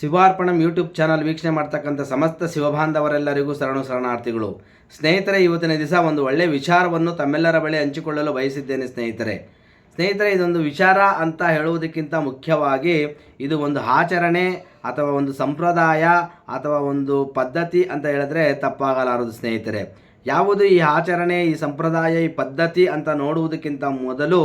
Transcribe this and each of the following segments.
ಶಿವಾರ್ಪಣಂ YouTube channel ವೀಕ್ಷಣೆ ಮಾಡ್ತಕ್ಕಂಥ ಸಮಸ್ತ ಶಿವಬಾಂಧವರೆಲ್ಲರಿಗೂ ಶರಣು ಶರಣಾರ್ಥಿಗಳು. ಸ್ನೇಹಿತರೆ, ಇವತ್ತಿನ ದಿವಸ ಒಂದು ಒಳ್ಳೆಯ ವಿಚಾರವನ್ನು ತಮ್ಮೆಲ್ಲರ ಬಳಿ ಹಂಚಿಕೊಳ್ಳಲು ಬಯಸಿದ್ದೇನೆ ಸ್ನೇಹಿತರೆ. ಸ್ನೇಹಿತರೆ, ಇದೊಂದು ವಿಚಾರ ಅಂತ ಹೇಳುವುದಕ್ಕಿಂತ ಮುಖ್ಯವಾಗಿ ಇದು ಒಂದು ಆಚರಣೆ ಅಥವಾ ಒಂದು ಸಂಪ್ರದಾಯ ಅಥವಾ ಒಂದು ಪದ್ಧತಿ ಅಂತ ಹೇಳಿದ್ರೆ ತಪ್ಪಾಗಲಾರದು ಸ್ನೇಹಿತರೆ. ಯಾವುದು ಈ ಆಚರಣೆ, ಈ ಸಂಪ್ರದಾಯ, ಈ ಪದ್ಧತಿ ಅಂತ ನೋಡುವುದಕ್ಕಿಂತ ಮೊದಲು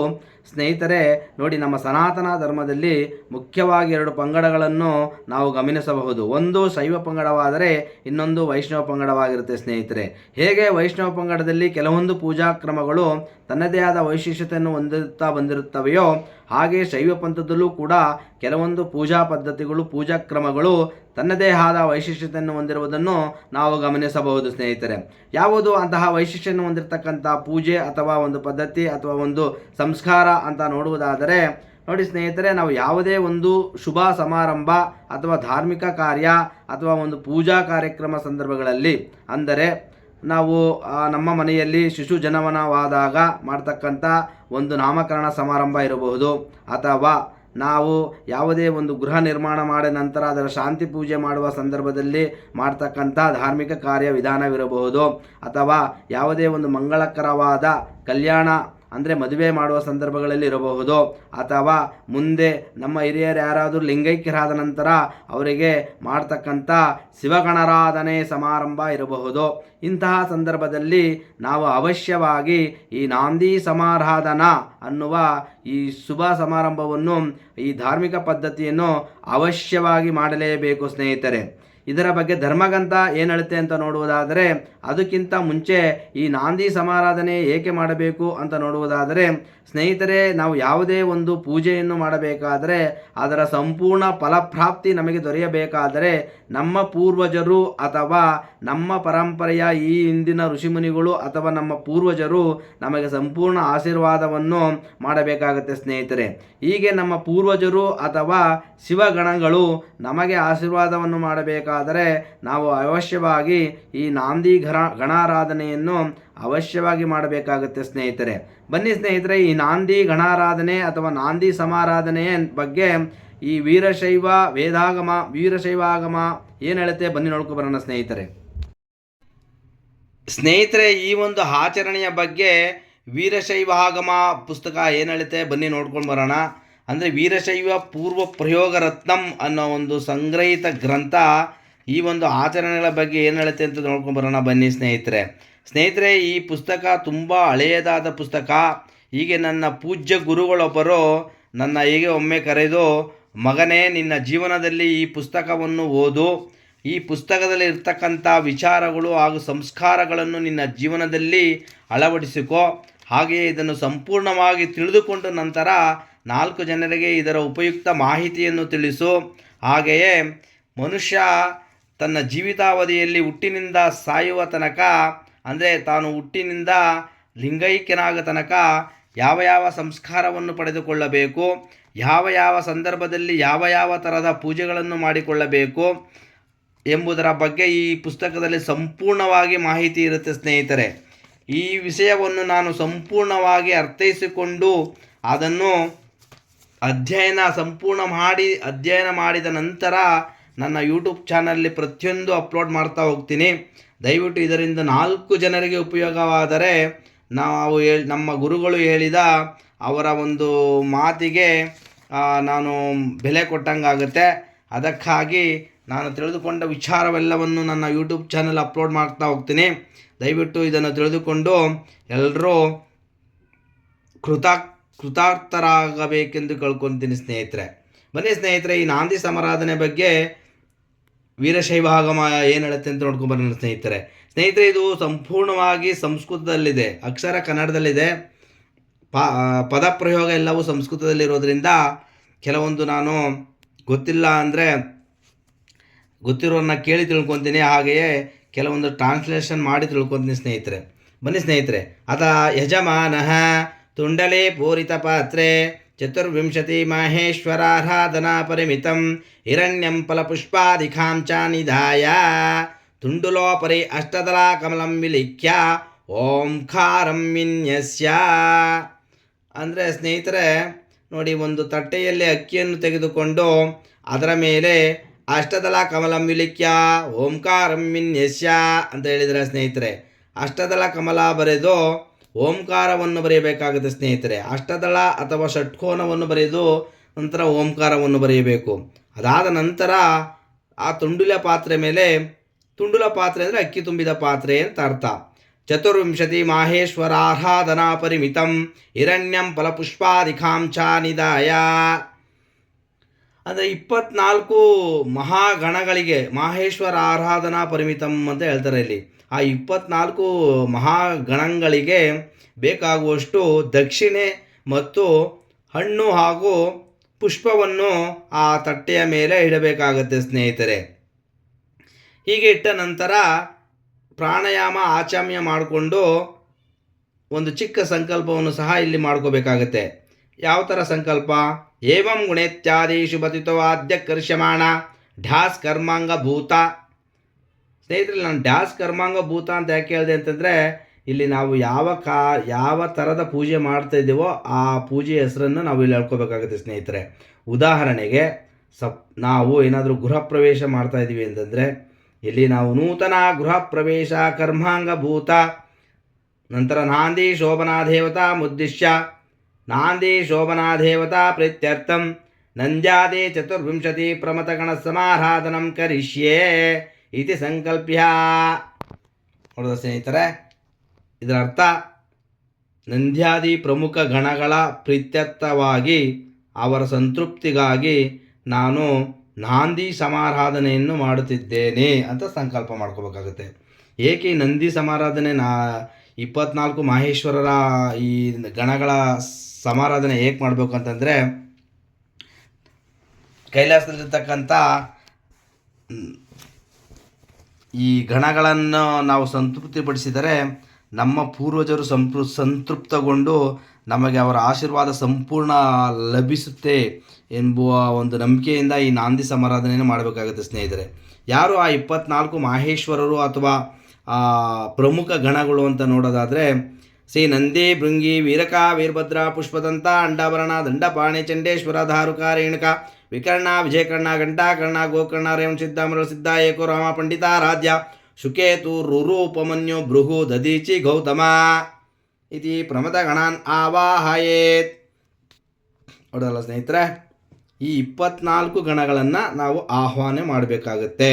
ಸ್ನೇಹಿತರೆ, ನೋಡಿ ನಮ್ಮ ಸನಾತನ ಧರ್ಮದಲ್ಲಿ ಮುಖ್ಯವಾಗಿ ಎರಡು ಪಂಗಡಗಳನ್ನು ನಾವು ಗಮನಿಸಬಹುದು. ಒಂದು ಶೈವ ಪಂಗಡವಾದರೆ ಇನ್ನೊಂದು ವೈಷ್ಣವ ಪಂಗಡವಾಗಿರುತ್ತೆ ಸ್ನೇಹಿತರೆ. ಹೇಗೆ ವೈಷ್ಣವ ಪಂಗಡದಲ್ಲಿ ಕೆಲವೊಂದು ಪೂಜಾ ಕ್ರಮಗಳು ತನ್ನದೇ ಆದ ವೈಶಿಷ್ಟ್ಯತೆಯನ್ನು ಹೊಂದುತ್ತಾ ಬಂದಿರುತ್ತವೆಯೋ, ಹಾಗೆ ಶೈವ ಪಂಥದಲ್ಲೂ ಕೂಡ ಕೆಲವೊಂದು ಪೂಜಾ ಪದ್ಧತಿಗಳು ಪೂಜಾ ಕ್ರಮಗಳು ತನ್ನದೇ ಆದ ವೈಶಿಷ್ಟ್ಯತೆಯನ್ನು ಹೊಂದಿರುವುದನ್ನು ನಾವು ಗಮನಿಸಬಹುದು ಸ್ನೇಹಿತರೆ. ಯಾವುದು ಅಂತಹ ವೈಶಿಷ್ಟ್ಯವನ್ನು ಹೊಂದಿರತಕ್ಕಂಥ ಪೂಜೆ ಅಥವಾ ಒಂದು ಪದ್ಧತಿ ಅಥವಾ ಒಂದು ಸಂಸ್ಕಾರ ಅಂತ ನೋಡುವುದಾದರೆ, ನೋಡಿ ಸ್ನೇಹಿತರೆ, ನಾವು ಯಾವುದೇ ಒಂದು ಶುಭ ಸಮಾರಂಭ ಅಥವಾ ಧಾರ್ಮಿಕ ಕಾರ್ಯ ಅಥವಾ ಒಂದು ಪೂಜಾ ಕಾರ್ಯಕ್ರಮ ಸಂದರ್ಭಗಳಲ್ಲಿ, ಅಂದರೆ ನಾವು ನಮ್ಮ ಮನೆಯಲ್ಲಿ ಶಿಶು ಜನನವಾದಾಗ ಮಾಡ್ತಕ್ಕಂಥ ಒಂದು ನಾಮಕರಣ ಸಮಾರಂಭ ಇರಬಹುದು, ಅಥವಾ ನಾವು ಯಾವುದೇ ಒಂದು ಗೃಹ ನಿರ್ಮಾಣ ಮಾಡಿದ ನಂತರ ಅದರ ಶಾಂತಿ ಪೂಜೆ ಮಾಡುವ ಸಂದರ್ಭದಲ್ಲಿ ಮಾಡ್ತಕ್ಕಂಥ ಧಾರ್ಮಿಕ ಕಾರ್ಯ ವಿಧಾನವಿರಬಹುದು, ಅಥವಾ ಯಾವುದೇ ಒಂದು ಮಂಗಳಕರವಾದ ಕಲ್ಯಾಣ ಅಂದರೆ ಮದುವೆ ಮಾಡುವ ಸಂದರ್ಭಗಳಲ್ಲಿ ಇರಬಹುದು. ಅಥವಾ ಮುಂದೆ ನಮ್ಮ ಹಿರಿಯರು ಯಾರಾದರೂ ಲಿಂಗೈಕ್ಯರಾದ ನಂತರ ಅವರಿಗೆ ಮಾಡ್ತಕ್ಕಂಥ ಶಿವಗಣರಾಧನೆ ಸಮಾರಂಭ ಇರಬಹುದು. ಇಂತಹ ಸಂದರ್ಭದಲ್ಲಿ ನಾವು ಅವಶ್ಯವಾಗಿ ಈ ನಾಂದಿ ಸಮಾರಾಧನಾ ಅನ್ನುವ ಈ ಶುಭ ಸಮಾರಂಭವನ್ನು ಈ ಧಾರ್ಮಿಕ ಪದ್ಧತಿಯನ್ನು ಅವಶ್ಯವಾಗಿ ಮಾಡಲೇಬೇಕು ಸ್ನೇಹಿತರೆ. ಇದರ ಬಗ್ಗೆ ಧರ್ಮಗಂತ ಏನು ಹೇಳುತ್ತೆ ಅಂತ ನೋಡುವುದಾದರೆ, ಅದಕ್ಕಿಂತ ಮುಂಚೆ ಈ ನಾಂದಿ ಸಮಾರಾಧನೆ ಏಕೆ ಮಾಡಬೇಕು ಅಂತ ನೋಡುವುದಾದರೆ, ಸ್ನೇಹಿತರೆ, ನಾವು ಯಾವುದೇ ಒಂದು ಪೂಜೆಯನ್ನು ಮಾಡಬೇಕಾದರೆ, ಅದರ ಸಂಪೂರ್ಣ ಫಲಪ್ರಾಪ್ತಿ ನಮಗೆ ದೊರೆಯಬೇಕಾದರೆ, ನಮ್ಮ ಪೂರ್ವಜರು ಅಥವಾ ನಮ್ಮ ಪರಂಪರೆಯ ಈ ಹಿಂದಿನ ಋಷಿಮುನಿಗಳು ಅಥವಾ ನಮ್ಮ ಪೂರ್ವಜರು ನಮಗೆ ಸಂಪೂರ್ಣ ಆಶೀರ್ವಾದವನ್ನು ಮಾಡಬೇಕಾಗುತ್ತೆ ಸ್ನೇಹಿತರೆ. ಹೀಗೆ ನಮ್ಮ ಪೂರ್ವಜರು ಅಥವಾ ಶಿವಗಣಗಳು ನಮಗೆ ಆಶೀರ್ವಾದವನ್ನು ಮಾಡಬೇಕಾದರೆ ನಾವು ಅವಶ್ಯವಾಗಿ ಈ ನಾಂದಿ ಘರ ಗಣಾರಾಧನೆಯನ್ನು ಅವಶ್ಯವಾಗಿ ಮಾಡಬೇಕಾಗುತ್ತೆ, ಸ್ನೇಹಿತರೆ. ಬನ್ನಿ ಸ್ನೇಹಿತರೆ, ಈ ನಾಂದಿ ಗಣಾರಾಧನೆ ಅಥವಾ ನಾಂದಿ ಸಮಾರಾಧನೆಯ ಬಗ್ಗೆ ಈ ವೀರಶೈವ ವೇದಾಗಮ, ವೀರಶೈವಾಗಮ ಏನು ಹೇಳುತ್ತೆ? ಬನ್ನಿ ನೋಡ್ಕೊ ಬರೋಣ ಸ್ನೇಹಿತರೆ. ಸ್ನೇಹಿತರೆ, ಈ ಒಂದು ಆಚರಣೆಯ ಬಗ್ಗೆ ವೀರಶೈವಾಗಮ ಪುಸ್ತಕ ಏನು ಹೇಳುತ್ತೆ? ಬನ್ನಿ ನೋಡ್ಕೊಂಡು ಬರೋಣ. ಅಂದರೆ ವೀರಶೈವ ಪೂರ್ವ ಪ್ರಯೋಗ ರತ್ನಂ ಅನ್ನೋ ಒಂದು ಸಂಗ್ರಹಿತ ಗ್ರಂಥ ಈ ಒಂದು ಆಚರಣೆಗಳ ಬಗ್ಗೆ ಏನು ಹೇಳುತ್ತೆ ಅಂತ ನೋಡ್ಕೊಂಡು ಬರೋಣ ಬನ್ನಿ ಸ್ನೇಹಿತರೆ. ಸ್ನೇಹಿತರೆ, ಈ ಪುಸ್ತಕ ತುಂಬ ಹಳೆಯದಾದ ಪುಸ್ತಕ. ಹೀಗೆ ನನ್ನ ಪೂಜ್ಯ ಗುರುಗಳೊಬ್ಬರು ನನ್ನ ಹೀಗೆ ಒಮ್ಮೆ ಕರೆದು, ಮಗನೇ, ನಿನ್ನ ಜೀವನದಲ್ಲಿ ಈ ಪುಸ್ತಕವನ್ನು ಓದು. ಈ ಪುಸ್ತಕದಲ್ಲಿ ಇರ್ತಕ್ಕಂಥ ವಿಚಾರಗಳು ಹಾಗೂ ಸಂಸ್ಕಾರಗಳನ್ನು ನಿನ್ನ ಜೀವನದಲ್ಲಿ ಅಳವಡಿಸಿಕೋ. ಹಾಗೆಯೇ ಇದನ್ನು ಸಂಪೂರ್ಣವಾಗಿ ತಿಳಿದುಕೊಂಡ ನಂತರ ನಾಲ್ಕು ಜನರಿಗೆ ಇದರ ಉಪಯುಕ್ತ ಮಾಹಿತಿಯನ್ನು ತಿಳಿಸು. ಹಾಗೆಯೇ ಮನುಷ್ಯ ತನ್ನ ಜೀವಿತಾವಧಿಯಲ್ಲಿ ಹುಟ್ಟಿನಿಂದ ಸಾಯುವ ತನಕ, ಅಂದರೆ ತಾನು ಹುಟ್ಟಿನಿಂದ ಲಿಂಗೈಕ್ಯನಾಗ ತನಕ ಯಾವ ಯಾವ ಸಂಸ್ಕಾರವನ್ನು ಪಡೆದುಕೊಳ್ಳಬೇಕು, ಯಾವ ಯಾವ ಸಂದರ್ಭದಲ್ಲಿ ಯಾವ ಯಾವ ಥರದ ಪೂಜೆಗಳನ್ನು ಮಾಡಿಕೊಳ್ಳಬೇಕು ಎಂಬುದರ ಬಗ್ಗೆ ಈ ಪುಸ್ತಕದಲ್ಲಿ ಸಂಪೂರ್ಣವಾಗಿ ಮಾಹಿತಿ ಇರುತ್ತೆ ಸ್ನೇಹಿತರೆ. ಈ ವಿಷಯವನ್ನು ನಾನು ಸಂಪೂರ್ಣವಾಗಿ ಅರ್ಥೈಸಿಕೊಂಡು ಅದನ್ನು ಅಧ್ಯಯನ, ಸಂಪೂರ್ಣ ಮಾಡಿ ಅಧ್ಯಯನ ಮಾಡಿದ ನಂತರ ನನ್ನ ಯೂಟ್ಯೂಬ್ ಚಾನಲ್ಲಿ ಪ್ರತಿಯೊಂದು ಅಪ್ಲೋಡ್ ಮಾಡ್ತಾ ಹೋಗ್ತೀನಿ. ದಯವಿಟ್ಟು ಇದರಿಂದ ನಾಲ್ಕು ಜನರಿಗೆ ಉಪಯೋಗವಾದರೆ ನಾವು ಹೇಳ್, ನಮ್ಮ ಗುರುಗಳು ಹೇಳಿದ ಅವರ ಒಂದು ಮಾತಿಗೆ ನಾನು ಬೆಲೆ ಕೊಟ್ಟಂಗಾಗುತ್ತೆ. ಅದಕ್ಕಾಗಿ ನಾನು ತಿಳಿದುಕೊಂಡ ವಿಚಾರವೆಲ್ಲವನ್ನು ನನ್ನ ಯೂಟ್ಯೂಬ್ ಚಾನಲ್ ಅಪ್ಲೋಡ್ ಮಾಡ್ತಾ ಹೋಗ್ತೀನಿ. ದಯವಿಟ್ಟು ಇದನ್ನು ತಿಳಿದುಕೊಂಡು ಎಲ್ಲರೂ ಕೃತ, ಕೃತಾರ್ಥರಾಗಬೇಕೆಂದು ಕೇಳ್ಕೊತೀನಿ ಸ್ನೇಹಿತರೆ. ಬನ್ನಿ ಸ್ನೇಹಿತರೆ, ಈ ನಾಂದಿ ಸಮಾರಾಧನೆ ಬಗ್ಗೆ ವೀರಶೈವಾಗಮ ಏನು ಹೇಳುತ್ತೆ ಅಂತ ನೋಡ್ಕೊಂಬರೋಣ ಸ್ನೇಹಿತರೆ. ಸ್ನೇಹಿತರೆ, ಇದು ಸಂಪೂರ್ಣವಾಗಿ ಸಂಸ್ಕೃತದಲ್ಲಿದೆ, ಅಕ್ಷರ ಕನ್ನಡದಲ್ಲಿದೆ. ಪದ ಪ್ರಯೋಗ ಎಲ್ಲವೂ ಸಂಸ್ಕೃತದಲ್ಲಿರೋದ್ರಿಂದ ಕೆಲವೊಂದು ನಾನು ಗೊತ್ತಿಲ್ಲ ಅಂದರೆ ಗೊತ್ತಿರೋನ್ನ ಕೇಳಿ ತಿಳ್ಕೊತೀನಿ, ಹಾಗೆಯೇ ಕೆಲವೊಂದು ಟ್ರಾನ್ಸ್ಲೇಷನ್ ಮಾಡಿ ತಿಳ್ಕೊತೀನಿ ಸ್ನೇಹಿತರೆ. ಬನ್ನಿ ಸ್ನೇಹಿತರೆ, ಅದ ಯಜಮಾನಃ, ತುಂಡಲೆ ಪೂರಿತ ಪಾತ್ರೆ ಪರಿಮಿತಂ ಹಿರಣ್ಯಂ ಫಲಪುಷ್ಪಾದಿಖಾಂ ಚ ನಿಧಾಯ ತುಂಡುಲೋಪರಿ ಅಷ್ಟದಲಾ ಕಮಲಂ ವಿಲಿಖ್ಯ ಓಂಕಾರಂ ವಿನ್ಯಸ್ಯ ಅಂದರೆ ಸ್ನೇಹಿತರೆ, ನೋಡಿ ಒಂದು ತಟ್ಟೆಯಲ್ಲಿ ಅಕ್ಕಿಯನ್ನು ತೆಗೆದುಕೊಂಡು ಅದರ ಮೇಲೆ ಅಷ್ಟದಲ ಕಮಲಂ ವಿಲಿಖ್ಯ ಓಂಕಾರಂ ವಿನ್ಯಸ್ಯ ಅಂತ ಹೇಳಿದರೆ ಸ್ನೇಹಿತರೆ ಅಷ್ಟದಲ ಕಮಲ ಬರೆದು ಓಂಕಾರವನ್ನು ಬರೆಯಬೇಕಾಗುತ್ತೆ, ಸ್ನೇಹಿತರೆ. ಅಷ್ಟದಳ ಅಥವಾ ಷಟ್ಕೋನವನ್ನು ಬರೆದು ನಂತರ ಓಂಕಾರವನ್ನು ಬರೆಯಬೇಕು. ಅದಾದ ನಂತರ ಆ ತುಂಡುಲ ಪಾತ್ರೆ ಮೇಲೆ, ತುಂಡುಲ ಪಾತ್ರೆ ಅಂದರೆ ಅಕ್ಕಿ ತುಂಬಿದ ಪಾತ್ರೆ ಅಂತ ಅರ್ಥ. ಚತುರ್ವಿಂಶತಿ ಮಾಹೇಶ್ವರಾರಾಧನಾ ಪರಿಮಿತಂ ಹಿರಣ್ಯಂ ಫಲಪುಷ್ಪಾದಿಕಾಂಚ ನಿದಾಯ ಅಂದರೆ ಇಪ್ಪತ್ನಾಲ್ಕು ಮಹಾಗಣಗಳಿಗೆ ಮಾಹೇಶ್ವರ ಆರಾಧನಾ ಪರಿಮಿತಂ ಅಂತ ಹೇಳ್ತಾರೆ ಇಲ್ಲಿ. ಆ ಇಪ್ಪತ್ನಾಲ್ಕು ಮಹಾಗಣಗಳಿಗೆ ಬೇಕಾಗುವಷ್ಟು ದಕ್ಷಿಣೆ ಮತ್ತು ಹಣ್ಣು ಹಾಗೂ ಪುಷ್ಪವನ್ನು ಆ ತಟ್ಟೆಯ ಮೇಲೆ ಇಡಬೇಕಾಗತ್ತೆ ಸ್ನೇಹಿತರೆ. ಹೀಗೆ ಇಟ್ಟ ನಂತರ ಪ್ರಾಣಾಯಾಮ, ಆಚಾಮ್ಯ ಮಾಡಿಕೊಂಡು ಒಂದು ಚಿಕ್ಕ ಸಂಕಲ್ಪವನ್ನು ಸಹ ಇಲ್ಲಿ ಮಾಡ್ಕೋಬೇಕಾಗತ್ತೆ. ಯಾವ ಥರ ಸಂಕಲ್ಪ? ಏವಂ ಗುಣೇತ್ಯಾದಿ ಶುಭತಿತ್ವ ಆದ್ಯ ಕರ್ಷ್ಯಮಾಣ ಢಾಸ್ ಕರ್ಮಾಂಗ ಭೂತ. ಸ್ನೇಹಿತರೆ, ನಾನು ಡ್ಯಾಸ್ ಕರ್ಮಾಂಗ ಭೂತ ಅಂತ ಯಾಕೆ ಹೇಳಿದೆ ಅಂತಂದರೆ, ಇಲ್ಲಿ ನಾವು ಯಾವ ಕಾ, ಯಾವ ಥರದ ಪೂಜೆ ಮಾಡ್ತಾ ಇದ್ದೀವೋ ಆ ಪೂಜೆ ಹೆಸರನ್ನು ನಾವು ಇಲ್ಲಿ ಹೇಳ್ಕೋಬೇಕಾಗುತ್ತೆ ಸ್ನೇಹಿತರೆ. ಉದಾಹರಣೆಗೆ, ಸಪ್, ನಾವು ಏನಾದರೂ ಗೃಹ ಪ್ರವೇಶ ಮಾಡ್ತಾ ಇದ್ದೀವಿ ಅಂತಂದರೆ, ಇಲ್ಲಿ ನಾವು ನೂತನ ಗೃಹ ಪ್ರವೇಶ ಕರ್ಮಾಂಗ ಭೂತ, ನಂತರ ನಾಂದಿ ಶೋಭನಾ ದೇವತಾ ಮುದ್ದಿಶ್ಯ ನಾಂದಿ ಶೋಭನಾ ದೇವತಾ ಪ್ರೀತ್ಯರ್ಥಂ, ನಂದ್ಯಾದಿ ಚತುರ್ವಿಂಶತಿ ಪ್ರಮತಗಣ ಸಮಾರಾಧನಂ ಕರಿಷ್ಯೆ. ಇತಿ ಸಂಕಲ್ಪ್ಯ. ನೋಡಿದ ಸ್ನೇಹಿತರೆ ಇದರ ಅರ್ಥ ನಂದ್ಯಾದಿ ಪ್ರಮುಖ ಗಣಗಳ ಪ್ರೀತ್ಯರ್ಥವಾಗಿ ಅವರ ಸಂತೃಪ್ತಿಗಾಗಿ ನಾನು ನಾಂದಿ ಸಮಾರಾಧನೆಯನ್ನು ಮಾಡುತ್ತಿದ್ದೇನೆ ಅಂತ ಸಂಕಲ್ಪ ಮಾಡ್ಕೋಬೇಕಾಗುತ್ತೆ. ಏಕೆ ನಂದಿ ಸಮಾರಾಧನೆ? ನಾ ಇಪ್ಪತ್ನಾಲ್ಕು ಮಹೇಶ್ವರರ ಈ ಗಣಗಳ ಸಮಾರಾಧನೆ ಹೇಗೆ ಮಾಡಬೇಕು ಅಂತಂದರೆ, ಕೈಲಾಸದಲ್ಲಿರ್ತಕ್ಕಂಥ ಈ ಗಣಗಳನ್ನು ನಾವು ಸಂತೃಪ್ತಿಪಡಿಸಿದರೆ ನಮ್ಮ ಪೂರ್ವಜರು ಸಂಪೃ ಸಂತೃಪ್ತಗೊಂಡು ನಮಗೆ ಅವರ ಆಶೀರ್ವಾದ ಸಂಪೂರ್ಣ ಲಭಿಸುತ್ತೆ ಎಂಬುವ ಒಂದು ನಂಬಿಕೆಯಿಂದ ಈ ನಾಂದಿ ಸಮಾರಾಧನೆಯನ್ನು ಮಾಡಬೇಕಾಗುತ್ತೆ ಸ್ನೇಹಿತರೆ. ಯಾರು ಆ ಇಪ್ಪತ್ನಾಲ್ಕು ಮಾಹೇಶ್ವರರು ಅಥವಾ ಪ್ರಮುಖ ಗಣಗಳು ಅಂತ ನೋಡೋದಾದರೆ, ಶ್ರೀ ನಂದಿ ಭೃಂಗಿ ವೀರಕ, ವೀರಭದ್ರ, ಪುಷ್ಪದಂತ, ಅಂಡಾಭರಣ, ದಂಡಪಾಣಿ, ಚಂಡೇಶ್ವರ, ಧಾರುಕ, ರೇಣುಕ ವಿಕರ್ಣ, ವಿಜಯಕರ್ಣ, ಘಂಟಾಕರ್ಣ, ಗೋಕರ್ಣ ರೇವಣ ಸಿದ್ಧ ಸಿದ್ಧ ಏಕೋ ರಾಮ ಪಂಡಿತ ರಾಜ್ಯ ಶುಕೇತು ರುರೂಪಮನ್ಯು ಭೃಹು ದದೀಚಿ ಗೌತಮ. ಇತಿ ಪ್ರಮದ ಗಣಾನ್ ಆವಾಹಯೇತ್. ನೋಡಲ್ಲ ಸ್ನೇಹಿತರೆ, ಈ ಇಪ್ಪತ್ನಾಲ್ಕು ಗಣಗಳನ್ನು ನಾವು ಆಹ್ವಾನ ಮಾಡಬೇಕಾಗತ್ತೆ.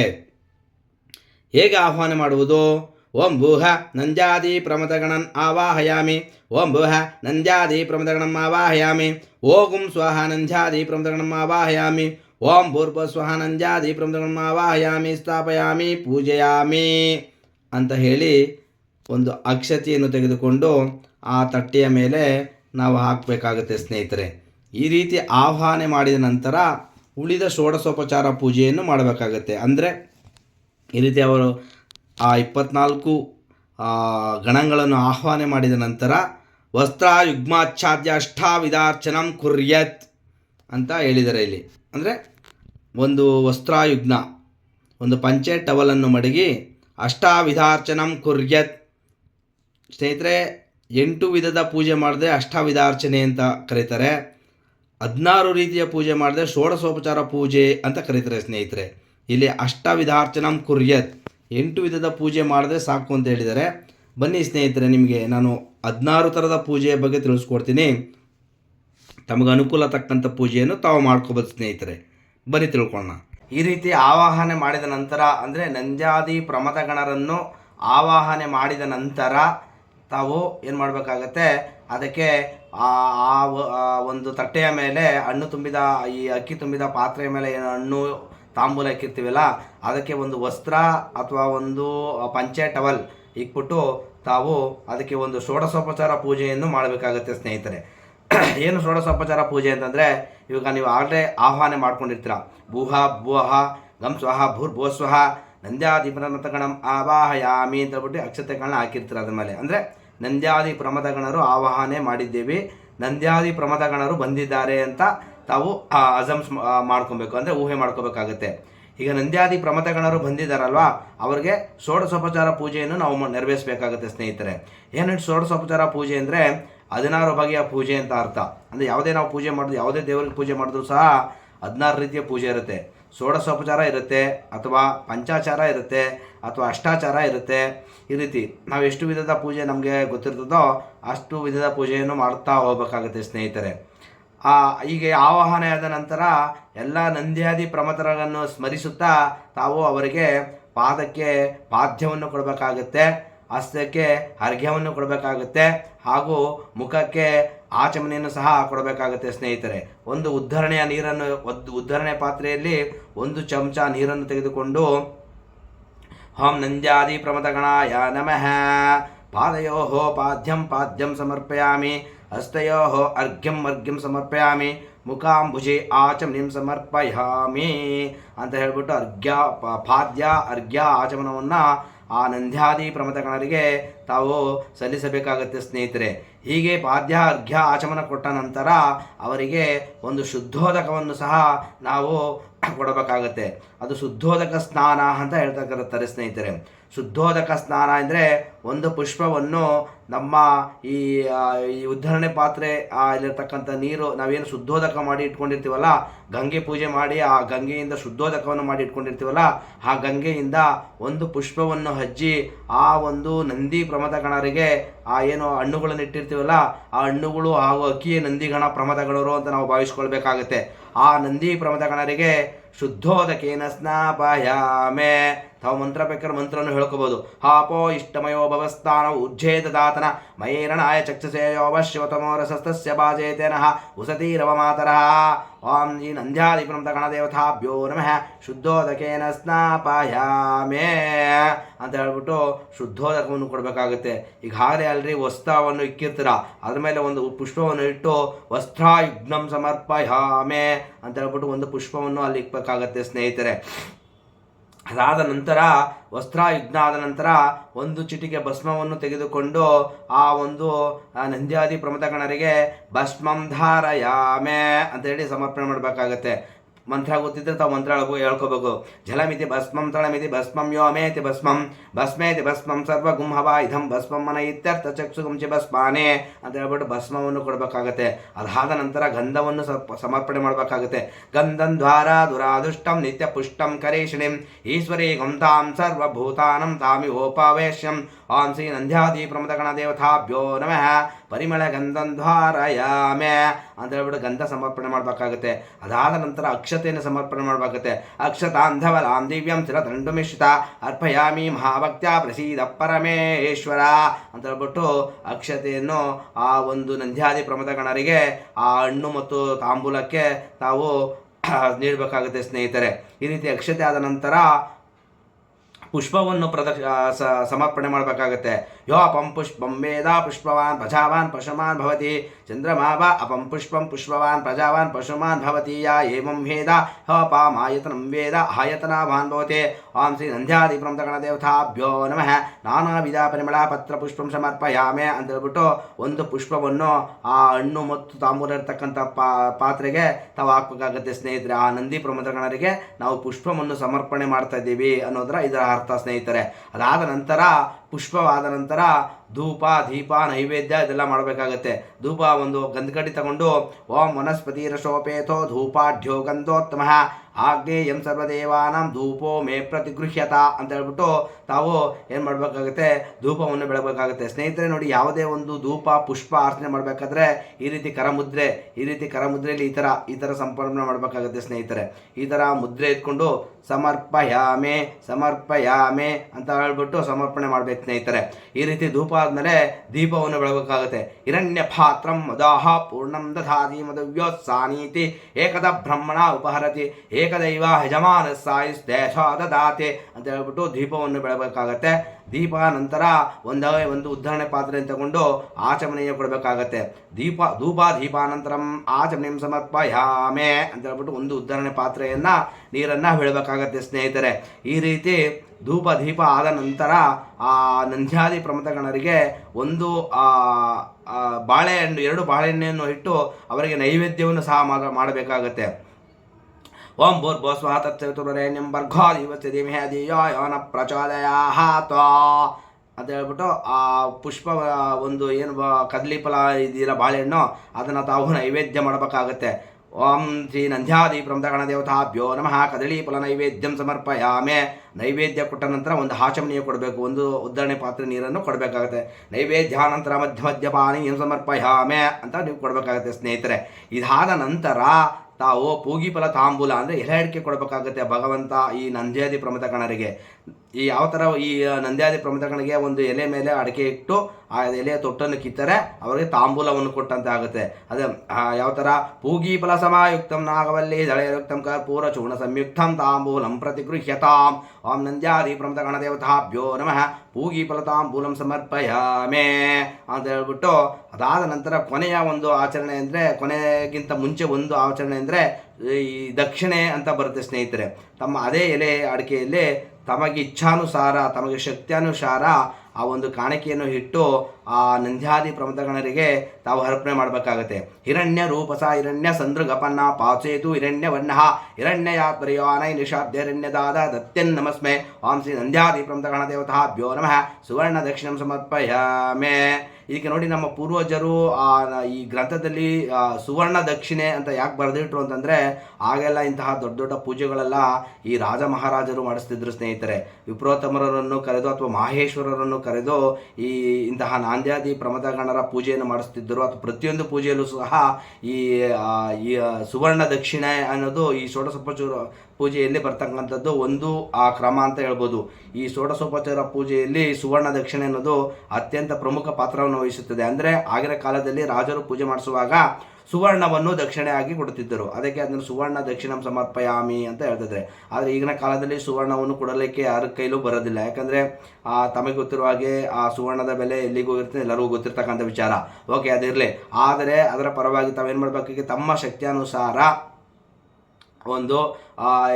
ಹೇಗೆ ಆಹ್ವಾನ ಮಾಡುವುದು? ಓಂ ಭೂಹ ನಂಜಾದಿ ಪ್ರಮದಗಣನ್ ಆವಾಹಯಾಮಿ. ಓಂ ಭೂಹ ನಂಜಾದಿ ಪ್ರಮದಗಣಂ ಆವಾಹಯಾಮಿ. ಓಗುಂ ಸ್ವಹ ನಂಜಾದಿ ಪ್ರಮದಗಣಂ ಆವಾಹಯಾಮಿ. ಓಂ ಭೂರ್ಭ ಸ್ವಹ ನಂಜಾದಿ ಪ್ರಮದಗಣಂ ಆವಾಹಯಾಮಿ. ಸ್ಥಾಪಯಾಮಿ, ಪೂಜೆಯಾಮಿ ಅಂತ ಹೇಳಿ ಒಂದು ಅಕ್ಷತೆಯನ್ನು ತೆಗೆದುಕೊಂಡು ಆ ತಟ್ಟೆಯ ಮೇಲೆ ನಾವು ಹಾಕಬೇಕಾಗುತ್ತೆ ಸ್ನೇಹಿತರೆ. ಈ ರೀತಿ ಆಹ್ವಾನ ಮಾಡಿದ ನಂತರ ಉಳಿದ ಷೋಡಸೋಪಚಾರ ಪೂಜೆಯನ್ನು ಮಾಡಬೇಕಾಗತ್ತೆ. ಅಂದರೆ ಈ ರೀತಿ ಅವರು ಆ ಇಪ್ಪತ್ನಾಲ್ಕು ಗಣಗಳನ್ನು ಆಹ್ವಾನ ಮಾಡಿದ ನಂತರ, ವಸ್ತ್ರ ಯುಗ್ಮಾಚ್ಛಾದ್ಯ ಅಷ್ಟಾವಿಧಾರ್ಚನಂ ಕುರ್ಯತ್ ಅಂತ ಹೇಳಿದ್ದಾರೆ ಇಲ್ಲಿ. ಅಂದರೆ ಒಂದು ವಸ್ತ್ರಾಯುಗ್ನ, ಒಂದು ಪಂಚೆ ಟವಲನ್ನು ಮಡಗಿ ಅಷ್ಟಾವಿಧಾರ್ಚನಂ ಕುರ್ಯತ್. ಸ್ನೇಹಿತರೆ, ಎಂಟು ವಿಧದ ಪೂಜೆ ಮಾಡಿದ್ರೆ ಅಷ್ಟಾವಿಧಾರ್ಚನೆ ಅಂತ ಕರೀತಾರೆ. ಹದಿನಾರು ರೀತಿಯ ಪೂಜೆ ಮಾಡಿದ್ರೆ ಷೋಡಸೋಪಚಾರ ಪೂಜೆ ಅಂತ ಕರೀತಾರೆ ಸ್ನೇಹಿತರೆ. ಇಲ್ಲಿ ಅಷ್ಟವಿಧಾರ್ಚನಂ ಕುರ್ಯತ್. ಎಂಟು ವಿಧದ ಪೂಜೆ ಮಾಡಿದ್ರೆ ಸಾಕು ಅಂತ ಹೇಳಿದ್ದಾರೆ. ಬನ್ನಿ ಸ್ನೇಹಿತರೆ, ನಿಮಗೆ ನಾನು ಹದಿನಾರು ಥರದ ಪೂಜೆಯ ಬಗ್ಗೆ ತಿಳಿಸ್ಕೊಡ್ತೀನಿ. ತಮಗೆ ಅನುಕೂಲ ತಕ್ಕಂಥ ಪೂಜೆಯನ್ನು ತಾವು ಮಾಡ್ಕೋಬೋದು ಸ್ನೇಹಿತರೆ. ಬನ್ನಿ ತಿಳ್ಕೊಳ್ಳೋಣ. ಈ ರೀತಿ ಆವಾಹನೆ ಮಾಡಿದ ನಂತರ, ಅಂದರೆ ನಂಜಾದಿ ಪ್ರಮದ ಗಣರನ್ನು ಆವಾಹನೆ ಮಾಡಿದ ನಂತರ ತಾವು ಏನು ಮಾಡಬೇಕಾಗತ್ತೆ? ಅದಕ್ಕೆ ಆ ಒಂದು ತಟ್ಟೆಯ ಮೇಲೆ ಹಣ್ಣು ತುಂಬಿದ, ಈ ಅಕ್ಕಿ ತುಂಬಿದ ಪಾತ್ರೆಯ ಮೇಲೆ ಏನು ಹಣ್ಣು ತಾಂಬೂಲ ಇಕ್ಕಿರ್ತೀವಲ್ಲ ಅದಕ್ಕೆ ಒಂದು ವಸ್ತ್ರ ಅಥವಾ ಒಂದು ಪಂಚೆ, ಟವಲ್ ಇಕ್ಬಿಟ್ಟು ತಾವು ಅದಕ್ಕೆ ಒಂದು ಷೋಡಶೋಪಚಾರ ಪೂಜೆಯನ್ನು ಮಾಡಬೇಕಾಗುತ್ತೆ ಸ್ನೇಹಿತರೆ. ಏನು ಷೋಡಶೋಪಚಾರ ಪೂಜೆ ಅಂತಂದರೆ, ಇವಾಗ ನೀವು ಆಗಲೇ ಆಹ್ವಾನ ಮಾಡ್ಕೊಂಡಿರ್ತೀರ. ಭೂಹ ಭೂಹ ಗಂ ಸ್ವಹ, ಭೂರ್, ಭೋ ಸ್ವಹ ನಂದ್ಯಾದಿ ಪ್ರಮತಗಣಂ ಆವಾಹಯಾಮಿ ಅಂತ ಹೇಳ್ಬಿಟ್ಟು ಅಕ್ಷತೆಗಳನ್ನ ಹಾಕಿರ್ತೀರ ಅದ್ರ ಮೇಲೆ. ಅಂದರೆ ನಂದ್ಯಾದಿ ಪ್ರಮದಗಣರು ಆವಾಹನೆ ಮಾಡಿದ್ದೀವಿ ನಂದ್ಯಾದಿ ಪ್ರಮದಗಣರು ಬಂದಿದ್ದಾರೆ ಅಂತ ತಾವು ಅಜಮ್ಸ್ ಮಾಡ್ಕೊಬೇಕು. ಅಂದರೆ ಊಹೆ ಮಾಡ್ಕೋಬೇಕಾಗತ್ತೆ. ಈಗ ನಂದ್ಯಾದಿ ಪ್ರಮತಗಣರು ಬಂದಿದ್ದಾರಲ್ವಾ ಅವರಿಗೆ ಷೋಡಶೋಪಚಾರ ಪೂಜೆಯನ್ನು ನಾವು ನೆರವೇರಿಸಬೇಕಾಗುತ್ತೆ ಸ್ನೇಹಿತರೆ. ಏನು ಷೋಡಶೋಪಚಾರ ಪೂಜೆ ಅಂದರೆ ಹದಿನಾರು ಬಗೆಯ ಪೂಜೆ ಅಂತ ಅರ್ಥ. ಅಂದರೆ ಯಾವುದೇ ನಾವು ಪೂಜೆ ಮಾಡಿದ್ರು ಯಾವುದೇ ದೇವರಿಗೆ ಪೂಜೆ ಮಾಡಿದ್ರು ಸಹ ಹದಿನಾರು ರೀತಿಯ ಪೂಜೆ ಇರುತ್ತೆ. ಷೋಡಶೋಪಚಾರ ಇರುತ್ತೆ, ಅಥವಾ ಪಂಚಾಚಾರ ಇರುತ್ತೆ, ಅಥವಾ ಅಷ್ಟಾಚಾರ ಇರುತ್ತೆ. ಈ ರೀತಿ ನಾವು ಎಷ್ಟು ವಿಧದ ಪೂಜೆ ನಮಗೆ ಗೊತ್ತಿರ್ತದೋ ಅಷ್ಟು ವಿಧದ ಪೂಜೆಯನ್ನು ಮಾಡ್ತಾ ಹೋಗಬೇಕಾಗುತ್ತೆ ಸ್ನೇಹಿತರೆ. ಆ, ಹೀಗೆ ಆದ ನಂತರ ಎಲ್ಲ ನಂದ್ಯಾದಿ ಪ್ರಮಥರನ್ನು ಸ್ಮರಿಸುತ್ತಾ ತಾವು ಅವರಿಗೆ ಪಾದಕ್ಕೆ ಪಾದ್ಯವನ್ನು ಕೊಡಬೇಕಾಗುತ್ತೆ ಹಸ್ತಕ್ಕೆ ಅರ್ಘ್ಯವನ್ನು ಕೊಡಬೇಕಾಗುತ್ತೆ ಹಾಗೂ ಮುಖಕ್ಕೆ ಆಚಮನೆಯನ್ನು ಸಹ ಕೊಡಬೇಕಾಗುತ್ತೆ ಸ್ನೇಹಿತರೆ. ಒಂದು ಉದ್ಧರಣೆಯ ನೀರನ್ನು ಒದ್ದು ಉದ್ಧರಣೆ ಪಾತ್ರೆಯಲ್ಲಿ ಒಂದು ಚಮಚ ನೀರನ್ನು ತೆಗೆದುಕೊಂಡು, ಹೋಂ ನಂದ್ಯಾದಿ ಪ್ರಮತಗಣಾಯ ನಮಃ ಪಾದಯೋ ಪಾದ್ಯಂ ಪಾದ್ಯಂ ಸಮರ್ಪಯಾಮಿ ಹಸ್ತಯೋ ಅರ್ಘ್ಯಂ ಅರ್ಘ್ಯಂ ಸಮರ್ಪಯಾಮಿ ಮುಖಾಂಬುಜೆ ಆಚಮನಿಂ ಸಮರ್ಪಯಾಮಿ ಅಂತ ಹೇಳ್ಬಿಟ್ಟು ಅರ್ಘ್ಯ ಪಾದ್ಯ, ಅರ್ಘ್ಯ ಆಚಮನವನ್ನು ಆ ನಂದ್ಯಾದಿ ಪ್ರಮದಗಣರಿಗೆ ತಾವು ಸಲ್ಲಿಸಬೇಕಾಗುತ್ತೆ ಸ್ನೇಹಿತರೆ. ಹೀಗೆ ಪಾದ್ಯ, ಅರ್ಘ್ಯ ಆಚಮನ ಕೊಟ್ಟ ನಂತರ ಅವರಿಗೆ ಒಂದು ಶುದ್ಧೋದಕವನ್ನು ಸಹ ನಾವು ಕೊಡಬೇಕಾಗತ್ತೆ. ಅದು ಶುದ್ಧೋದಕ ಸ್ನಾನ ಅಂತ ಹೇಳ್ತಾ ಕರೀತಾರೆ ಸ್ನೇಹಿತರೆ. ಶುದ್ಧೋದಕ ಸ್ನಾನ ಅಂದರೆ ಒಂದು ಪುಷ್ಪವನ್ನು ನಮ್ಮ ಈ ಈ ಉದ್ಧರಣೆ ಪಾತ್ರೆ ಇಲ್ಲಿರ್ತಕ್ಕಂಥ ನೀರು ನಾವೇನು ಶುದ್ಧೋದಕ ಮಾಡಿ ಇಟ್ಕೊಂಡಿರ್ತೀವಲ್ಲ, ಗಂಗೆ ಪೂಜೆ ಮಾಡಿ ಆ ಗಂಗೆಯಿಂದ ಶುದ್ಧೋದಕವನ್ನು ಮಾಡಿ ಇಟ್ಕೊಂಡಿರ್ತೀವಲ್ಲ, ಆ ಗಂಗೆಯಿಂದ ಒಂದು ಪುಷ್ಪವನ್ನು ಹಜ್ಜಿ ಆ ಒಂದು ನಂದಿ ಪ್ರಮದ ಗಣರಿಗೆ ಆ ಏನು ಹಣ್ಣುಗಳನ್ನು ಇಟ್ಟಿರ್ತೀವಲ್ಲ, ಆ ಹಣ್ಣುಗಳು ಹಾಗೂ ಅಕ್ಕಿಯ ನಂದಿಗಣ ಪ್ರಮದಗಣರು ಅಂತ ನಾವು ಭಾವಿಸ್ಕೊಳ್ಬೇಕಾಗತ್ತೆ. ಆ ನಂದಿ ಪ್ರಮದ ಗಣರಿಗೆ ಶುದ್ಧೋದಕೇನ ಸ್ನಾಪಯಾಮೆ. ತಾವು ಮಂತ್ರ ಬೇಕಾದ್ರೆ ಮಂತ್ರವನ್ನು ಹೇಳ್ಕೋಬಹುದು ಹಾಪೋ ಇಷ್ಟಮಯೋ ಭವಸ್ಥಾನ ಉಜ್ಜೇದಾತನ ಮಯೇರಣಾಯ ಚಕ್ಷಸೇಯೋ ವಶ್ಯವತಮೋ ರಸಸ್ತಸ್ಯ ಬಾಜೇತೇನಃ ಉಸತೀರವ ಮಾತರಃ ಓಂ ಈ ನಂದ್ಯಾಧಿಪನಂತ ಗಣದೇವತಾಭ್ಯೋ ನಮಃ. ಶುದ್ಧೋದಕೇನ ಸ್ನಾಪಾಯಾಮೇ ಅಂತ ಹೇಳ್ಬಿಟ್ಟು ಶುದ್ಧೋದಕವನ್ನು ಕೊಡಬೇಕಾಗುತ್ತೆ. ಈಗ ಹಾಗೆ ಅಲ್ರಿ ವಸ್ತ್ರವನ್ನು ಇಕ್ಕಿರ್ತೀರ. ಅದ್ರ ಮೇಲೆ ಒಂದು ಪುಷ್ಪವನ್ನು ಇಟ್ಟು ವಸ್ತ್ರಾಯುಗ್ನಂ ಸಮರ್ಪಯಾಮೆ ಅಂತ ಹೇಳ್ಬಿಟ್ಟು ಒಂದು ಪುಷ್ಪವನ್ನು ಅಲ್ಲಿ ಇಕ್ಬೇಕಾಗತ್ತೆ ಸ್ನೇಹಿತರೆ. ಅದಾದ ನಂತರ ವಸ್ತ್ರಾಯುಗ್ನ ಆದ ನಂತರ ಒಂದು ಚಿಟಿಕೆ ಭಸ್ಮವನ್ನು ತೆಗೆದುಕೊಂಡು ಆ ಒಂದು ನಂದ್ಯಾದಿ ಪ್ರಮಥಗಣರಿಗೆ ಭಸ್ಮಂ ಧಾರಯಾಮೆ ಅಂತೇಳಿ ಸಮರ್ಪಣೆ ಮಾಡಬೇಕಾಗತ್ತೆ. ಮಂತ್ರ ಗೊತ್ತಿದ್ರೆ ತಾವು ಮಂತ್ರ ಹೇಳ್ಕೊ- ಹೇಳ್ಕೋಬೇಕು. ಜಲಮಿತಿ ಭಸ್ಮಂ ತಳಮಿತಿ ಭಸ್ಮಂ ಯೋಮೇತಿ ಭಸ್ಮಂ. ಭಸ್ಮೇತಿ ಭಸ್ಮಂ ಸರ್ವ ಗುಂಹವ ಇದಂ ಭಸ್ಮಂ ಮನ ಇತ್ಯರ್ಥ ಚಕ್ಷುಗುಂಚಿ ಭಸ್ಮಾನೆ ಅಂತ ಹೇಳ್ಬಿಟ್ಟು ಭಸ್ಮವನ್ನು ಕೊಡಬೇಕಾಗತ್ತೆ. ಅದಾದ ನಂತರ ಗಂಧವನ್ನು ಸಮರ್ಪಣೆ ಮಾಡಬೇಕಾಗುತ್ತೆ. ಗಂಧಂ ದ್ವಾರ ದುರಾದುಷ್ಟಂ ನಿತ್ಯ ಪುಷ್ಟಂ ಕರೇಷಿಣಿ ಈಶ್ವರಿ ಗುಂತಾಂ ಗಂತಾಂ ಸರ್ವಭೂತಾನಂ ತಾಮಿ ಓಪಾವೇಶ್ಯಂ. ಆಂಸಿ ಶ್ರೀ ನಂದ್ಯಾದಿ ಪ್ರಮದಗಣ ದೇವತಾಭ್ಯೋ ನಮಃ. ಪರಿಮಳ ಗಂಧಂ ದ್ವಾರಯಾಮೆ ಅಂತ ಹೇಳ್ಬಿಟ್ಟು ಗಂಧ ಸಮರ್ಪಣೆ ಮಾಡಬೇಕಾಗುತ್ತೆ. ಅದಾದ ನಂತರ ಅಕ್ಷತೆಯನ್ನು ಸಮರ್ಪಣೆ ಮಾಡಬೇಕಾಗುತ್ತೆ. ಅಕ್ಷತಾಂಧವಲಾಂ ದಿವ್ಯಂ ಚಿರದಂಡು ಮಿಶ್ರಿತ ಅರ್ಪಯಾಮಿ ಮಹಾಭಕ್ತ್ಯ ಪ್ರಸೀದ ಪರಮೇಶ್ವರ ಅಂತ ಹೇಳ್ಬಿಟ್ಟು ಅಕ್ಷತೆಯನ್ನು ಆ ಒಂದು ನಂದ್ಯಾದಿ ಪ್ರಮದಗಣರಿಗೆ ಆ ಹಣ್ಣು ಮತ್ತು ತಾಂಬೂಲಕ್ಕೆ ತಾವು ನೀಡಬೇಕಾಗುತ್ತೆ ಸ್ನೇಹಿತರೆ. ಈ ರೀತಿ ಅಕ್ಷತೆ ಆದ ನಂತರ ಪುಷ್ಪವನ್ನು ಪ್ರದಕ್ಷ ಸಮರ್ಪಣೆ ಮಾಡಬೇಕಾಗತ್ತೆ. ಯೋ ಅಪಂ ಪುಷ್ಪಂ ವೇದ ಪುಷ್ಪವಾನ್ ಪ್ರಜಾವಾನ್ ಪಶುಮಾನ್ ಭವತಿ ಚಂದ್ರಮಾವ ಅಪಂ ಪುಷ್ಪಂ ಪುಷ್ಪವಾನ್ ಪ್ರಜಾವಾನ್ ಪಶುಮಾನ್ ಭವತಿ ಯಾ ಏವಂ ವೇದ ಆಯತನ ವೇದ ಆಯತನಾಭಾನ್ ಭವತೆ ಓಂ ಶ್ರೀ ನಂದ್ಯಾದಿ ಪ್ರಮದಗಣ ದೇವತಾಭ್ಯೋ ನಮಃ ನಾನಾ ವಿಧ ಪರಿಮಳ ಪತ್ರ ಪುಷ್ಪಂ ಸಮರ್ಪಯಾಮೆ ಅಂತ ಹೇಳ್ಬಿಟ್ಟು ಒಂದು ಪುಷ್ಪವನ್ನು ಆ ಹಣ್ಣು ಮತ್ತು ತಾಂಬೂಲ ಇರ್ತಕ್ಕಂಥ ಪಾತ್ರೆಗೆ ತಾವು ಹಾಕಬೇಕಾಗತ್ತೆ ಸ್ನೇಹಿತರೆ ಆ ನಂದಿ ಪ್ರಮದಗಣರಿಗೆ ನಾವು ಪುಷ್ಪವನ್ನು ಸಮರ್ಪಣೆ ಮಾಡ್ತಾ ಇದ್ದೀವಿ ಅನ್ನೋದರ ಇದರ ಅರ್ಥ ಸ್ನೇಹಿತರೆ. ಅದಾದ ನಂತರ ಪುಷ್ಪವಾದ ನಂತರ ಧೂಪ, ದೀಪ, ನೈವೇದ್ಯ ಇದೆಲ್ಲ ಮಾಡಬೇಕಾಗತ್ತೆ. ಧೂಪ ಒಂದು ಗಂಧಕಡಿ ತಗೊಂಡು, ಓಂ ವನಸ್ಪತಿ ರಸೋಪೇಥೋ ಧೂಪಾಢ್ಯೋ ಗಂಧೋತ್ತಮ. ಆಗ್ನೇಯಂ ಸರ್ವದೇವಾನಾಂ ಧೂಪೋ ಮೇ ಪ್ರತಿಗೃಹ್ಯತ ಅಂತ ಹೇಳ್ಬಿಟ್ಟು ತಾವು ಏನು ಮಾಡಬೇಕಾಗುತ್ತೆ, ಧೂಪವನ್ನು ಬೆಳಗಬೇಕಾಗುತ್ತೆ. ಸ್ನೇಹಿತರೆ, ನೋಡಿ ಯಾವುದೇ ಒಂದು ಧೂಪ, ಪುಷ್ಪ ಅರ್ಚನೆ ಮಾಡಬೇಕಾದ್ರೆ ಈ ರೀತಿ ಕರಮುದ್ರೆ, ಈ ರೀತಿ ಕರಮುದ್ರೆಯಲ್ಲಿ ಈ ಥರ ಈ ಥರ ಸಂಪರ್ಣ ಮಾಡಬೇಕಾಗುತ್ತೆ ಸ್ನೇಹಿತರೆ. ಈ ಥರ ಮುದ್ರೆ ಇಟ್ಕೊಂಡು ಸಮರ್ಪಯಾಮೆ ಸಮರ್ಪಯಾಮೆ ಅಂತ ಹೇಳ್ಬಿಟ್ಟು ಸಮರ್ಪಣೆ ಮಾಡ್ಬೇಕು ಸ್ನೇಹಿತರೆ. ಈ ರೀತಿ ಧೂಪ ಆದಮೇಲೆ ದೀಪವನ್ನು ಬೆಳಗಬೇಕಾಗುತ್ತೆ ಹಿರಣ್ಯ ಪಾತ್ರಂ ಮದಾಹ ಪೂರ್ಣಂ ದಧಾತಿ ಮದವ್ಯೋತ್ಸಾನೀತಿ ಏಕದ ಬ್ರಹ್ಮಣ ಉಪಹರತಿ ಏಕದೈವ ಯಜಮಾನ ಸಾಯಿಸ್ ದೇಶ ದದಾತೆ ಅಂತ ಹೇಳ್ಬಿಟ್ಟು ದೀಪವನ್ನು ಬೆಳಬೇಕಾಗತ್ತೆ ದೀಪ ನಂತರ ಒಂದೇ ಒಂದು ಉದ್ಧರಣೆ ಪಾತ್ರೆಯನ್ನು ತಗೊಂಡು ಆಚಮನೆಯ ಕೊಡಬೇಕಾಗತ್ತೆ. ದೀಪ, ಧೂಪ, ದೀಪಾನಂತರಂ ಸಮರ್ಪ ಸಮರ್ಪಯಾಮೆ ಅಂತ ಹೇಳ್ಬಿಟ್ಟು ಒಂದು ಉದ್ಧರಣೆ ಪಾತ್ರೆಯನ್ನು, ನೀರನ್ನ ಹೇಳಬೇಕಾಗತ್ತೆ ಸ್ನೇಹಿತರೆ. ಈ ರೀತಿ ಧೂಪ, ದೀಪ ಆದ ನಂತರ ಆ ನಂದ್ಯಾದಿ ಪ್ರಮಥಗಣರಿಗೆ ಒಂದು ಬಾಳೆಹಣ್ಣು, ಎರಡು ಬಾಳೆಹಣ್ಣೆಯನ್ನು ಇಟ್ಟು ಅವರಿಗೆ ನೈವೇದ್ಯವನ್ನು ಸಹ ಮಾಡ- ಮಾಡಬೇಕಾಗತ್ತೆ. ಓಂ ಭೂರ್ಭುವಸ್ವಃ ತತ್ಸವಿತುರ್ವರೇಣ್ಯಂ ಭರ್ಗೋ ದೇವಸ್ಯ ಧೀಮಹಿ ಧಿಯೋ ನ ಪ್ರಚೋದಯಾತ್ ಅಂತ ಹೇಳ್ಬಿಟ್ಟು ಆ ಪುಷ್ಪ ಒಂದು ಏನು ಕದಲಿ ಫಲ ಇದೆಯಲ್ಲ ಬಾಳೆಹಣ್ಣು, ಅದನ್ನು ತಾವು ನೈವೇದ್ಯ ಮಾಡಬೇಕಾಗತ್ತೆ. ಓಂ ಶ್ರೀ ನಂದ್ಯಾದಿ ಪ್ರಮದಗಣ ದೇವತಾಭ್ಯೋ ನಮಃ. ಕದಳಿ ಫಲ ನೈವೇದ್ಯಂ ಸಮರ್ಪಯಾಮೆ. ನೈವೇದ್ಯ ಕೊಟ್ಟ ನಂತರ ಒಂದು ಹಾಚಮಣಿಯ ಕೊಡಬೇಕು, ಒಂದು ಉದ್ದರಣೆ ಪಾತ್ರೆ ನೀರನ್ನು ಕೊಡಬೇಕಾಗುತ್ತೆ. ನೈವೇದ್ಯಾನಂತರ ಮಧ್ಯ ಮದ್ಯಪಾನೀಯಂ ಸಮರ್ಪಯಾಮೆ ಅಂತ ನೀವು ಕೊಡಬೇಕಾಗುತ್ತೆ ಸ್ನೇಹಿತರೆ. ಇದಾದ ನಂತರ ತಾವು ಪೂಗಿ ಫಲ ತಾಂಬೂಲ ಅಂದರೆ ಎಲೆ ಅಡಿಕೆ ಕೊಡಬೇಕಾಗುತ್ತೆ. ಭಗವಂತ ಈ ನಂದ್ಯಾದಿ ಪ್ರಮುಖ ಕಣರಿಗೆ ಈ ಯಾವ ಥರ ಈ ನಂದ್ಯಾದಿ ಪ್ರಮುಖ ಕಣಗೆ ಒಂದು ಎಲೆ ಮೇಲೆ ಅಡಿಕೆ ಇಟ್ಟು, ಆ ಎಲೆಯ ತೊಟ್ಟನ್ನು ಕಿತ್ತರೆ ಅವರಿಗೆ ತಾಂಬೂಲವನ್ನು ಕೊಟ್ಟಂತೆ ಆಗುತ್ತೆ. ಅದೇ ಯಾವ ಥರ ಪೂಗಿ ಫಲ ಸಮಾಯುಕ್ತಂ ನಾಗವಲ್ಲಿ ದಳೆಯುಕ್ತಂ ಕರ್ಪೂರ ಚೂರ್ಣ ಸಂಯುಕ್ತಂ ತಾಂಬೂಲಂ ಪ್ರತಿಗೃಹ್ಯತಾಂ. ಓಂ ನಂದ್ಯಾದಿ ಪ್ರಮದ ಗಣದೇವತಾಭ್ಯೋ ನಮಃ. ಪೂಗಿ ಫಲ ತಾಂಬೂಲಂ ಸಮರ್ಪಯಾಮೆ ಅಂತ ಹೇಳ್ಬಿಟ್ಟು ಅದಾದ ನಂತರ ಕೊನೆಯ ಒಂದು ಆಚರಣೆ ಅಂದರೆ ಕೊನೆಗಿಂತ ಮುಂಚೆ ಒಂದು ಆಚರಣೆ ಅಂದರೆ ಈ ದಕ್ಷಿಣೆ ಅಂತ ಬರುತ್ತೆ ಸ್ನೇಹಿತರೆ. ತಮ್ಮ ಅದೇ ಎಲೆ ಅಡಿಕೆಯಲ್ಲಿ ತಮಗೆ ಇಚ್ಛಾನುಸಾರ ತಮಗೆ ಶಕ್ತ್ಯಾನುಸಾರ ಆ ಒಂದು ಕಾಣಿಕೆಯನ್ನು ಇಟ್ಟು ಆ ನಂದ್ಯಾದಿ ಪ್ರಮದಗಣರಿಗೆ ತಾವು ಅರ್ಪಣೆ ಮಾಡಬೇಕಾಗತ್ತೆ. ಹಿರಣ್ಯ ರೂಪಸ ಹಿರಣ್ಯ ಸಂದೃಗಪನ್ನ ಪಾಚೇತು ಹಿರಣ್ಯ ವರ್ಣ ಹಿರಣ್ಯಯಾತ್ಪರ್ಯಾನೈ ನಿಷಾದ್ಯರಣ್ಯದಾದ ದತ್ಯನ್ ನಮಸ್ಮೆ. ಓಂ ಶ್ರೀ ನಂದ್ಯಾದಿ ಪ್ರಮದಗಣ ದೇವತಾಭ್ಯೋ ನಮಃ. ಸುವರ್ಣ ದಕ್ಷಿಣಂ ಸಮರ್ಪಯಾಮೆ. ಇದಕ್ಕೆ ನೋಡಿ ನಮ್ಮ ಪೂರ್ವಜರು ಆ, ಈ ಗ್ರಂಥದಲ್ಲಿ ಸುವರ್ಣ ದಕ್ಷಿಣೆ ಅಂತ ಯಾಕೆ ಬರೆದಿಟ್ರು ಅಂತಂದರೆ ಆಗೆಲ್ಲ ಇಂತಹ ದೊಡ್ಡ ದೊಡ್ಡ ಪೂಜೆಗಳೆಲ್ಲ ಈ ರಾಜ ಮಹಾರಾಜರು ಮಾಡಿಸ್ತಿದ್ರು ಸ್ನೇಹಿತರೆ. ವಿಪ್ರೋತ್ತಮರನ್ನು ಕರೆದು ಅಥವಾ ಮಾಹೇಶ್ವರರನ್ನು ಕರೆದು ಈ ಇಂತಹ ನಾಂದ್ಯಾದಿ ಪ್ರಮದಗಣರ ಪೂಜೆಯನ್ನು ಮಾಡಿಸ್ತಿದ್ದರು ಅಥವಾ ಪ್ರತಿಯೊಂದು ಪೂಜೆಯಲ್ಲೂ ಸಹ ಈ ಈ ಸುವರ್ಣ ದಕ್ಷಿಣೆ ಅನ್ನೋದು ಈ ಷೋಡಸೋಪಚಾರ ಪೂಜೆಯಲ್ಲಿ ಬರ್ತಕ್ಕಂಥದ್ದು ಒಂದು, ಆ ಕ್ರಮ ಅಂತ ಹೇಳ್ಬೋದು. ಈ ಷೋಡಸೋಪಚಾರ ಪೂಜೆಯಲ್ಲಿ ಸುವರ್ಣ ದಕ್ಷಿಣೆ ಅನ್ನೋದು ಅತ್ಯಂತ ಪ್ರಮುಖ ಪಾತ್ರವನ್ನು ವಹಿಸುತ್ತದೆ. ಅಂದರೆ ಆಗಿನ ಕಾಲದಲ್ಲಿ ರಾಜರು ಪೂಜೆ ಮಾಡಿಸುವಾಗ ಸುವರ್ಣವನ್ನು ದಕ್ಷಿಣೆಯಾಗಿ ಕೊಡುತ್ತಿದ್ದರು. ಅದಕ್ಕೆ ಅದನ್ನು ಸುವರ್ಣ ದಕ್ಷಿಣ ಸಮರ್ಪಯಾಮಿ ಅಂತ ಹೇಳ್ತಿದ್ರೆ. ಆದರೆ ಈಗಿನ ಕಾಲದಲ್ಲಿ ಸುವರ್ಣವನ್ನು ಕೊಡಲಿಕ್ಕೆ ಯಾರ ಕೈಲೂ ಬರೋದಿಲ್ಲ. ಯಾಕಂದರೆ ತಮಗೆ ಗೊತ್ತಿರುವ ಹಾಗೆ ಆ ಸುವರ್ಣದ ಬೆಲೆ ಎಲ್ಲಿಗೂ ಇರುತ್ತೆ, ಎಲ್ಲರಿಗೂ ಗೊತ್ತಿರ್ತಕ್ಕಂಥ ವಿಚಾರ. ಓಕೆ, ಅದಿರಲಿ. ಆದರೆ ಅದರ ಪರವಾಗಿ ತಾವೇನು ಮಾಡಬೇಕಾಗಿ ತಮ್ಮ ಶಕ್ತಿಯಾನುಸಾರ ಒಂದು